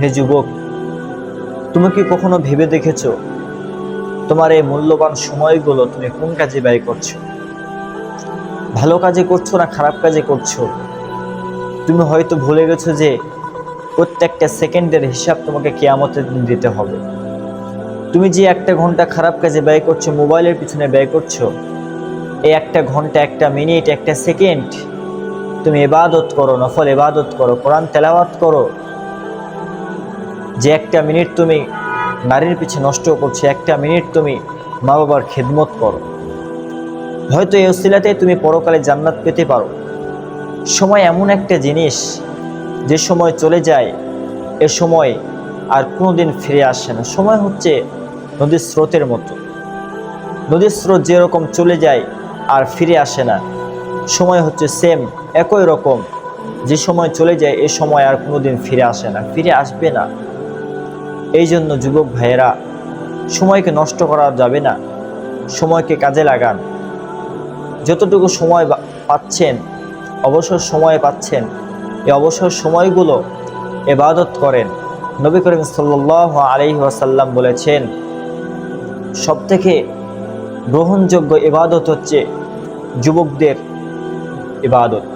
হে যুবক, তুমি কি কখনো ভেবে দেখেছ তোমার এই মূল্যবান সময়গুলো তুমি কোন কাজে ব্যয় করছ? ভালো কাজে করছ না খারাপ কাজে করছ? তুমি হয়তো ভুলে গেছো যে প্রত্যেকটা সেকেন্ডের হিসাব তোমাকে কেয়ামতের দিন দিতে হবে। তুমি যে একটা ঘণ্টা খারাপ কাজে ব্যয় করছ, মোবাইলের পিছনে ব্যয় করছ, এই একটা ঘণ্টা, একটা মিনিট, একটা সেকেন্ড তুমি এবাদত করো, নফল এবাদত করো, কোরআন তেলাওয়াত করো যে একটা মিনিট তুমি নারীর পিছে নষ্ট করছ, একটা মিনিট তুমি মা বাবার খেদমত করো। হয়তো এই অসিলাতে তুমি পরকালে জান্নাত পেতে পারো। সময় এমন একটা জিনিস, যে সময় চলে যায়, এ সময় আর কোনো দিন ফিরে আসে না। সময় হচ্ছে নদীর স্রোতের মতো। নদীর স্রোত যেরকম চলে যায় আর ফিরে আসে না, সময় হচ্ছে সেম একই রকম। যে সময় চলে যায়, এ সময় আর কোনো দিন ফিরে আসে না। ফিরে আসবে না। এই জন্য যুবক ভাইয়েরা, সময়কে নষ্ট করা যাবে না। সময়কে কাজে লাগান। যতটুকু সময় পাচ্ছেন, অবসর সময় পাচ্ছেন, এই অবসর সময়গুলো এবাদত করেন। নবী করিম সাল্লাহ আলহি ওয়াসাল্লাম বলেছেন, সবথেকে গ্রহণযোগ্য এবাদত হচ্ছে যুবকদের ইবাদত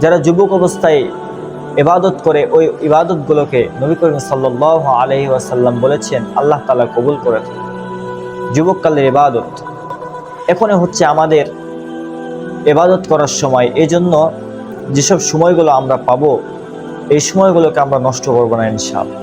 যারা যুবক অবস্থায় ইবাদত করে ওই ইবাদতগুলোকে নবী করিম সাল্লাহ আলহি ওয়াসাল্লাম বলেছেন, আল্লাহ তালা কবুল করে যুবককালের ইবাদত এখনে হচ্ছে আমাদের এবাদত করার সময়। এই জন্য যেসব সময়গুলো আমরা পাবো, এই সময়গুলোকে আমরা নষ্ট করব না ইনশাআল্লাহ।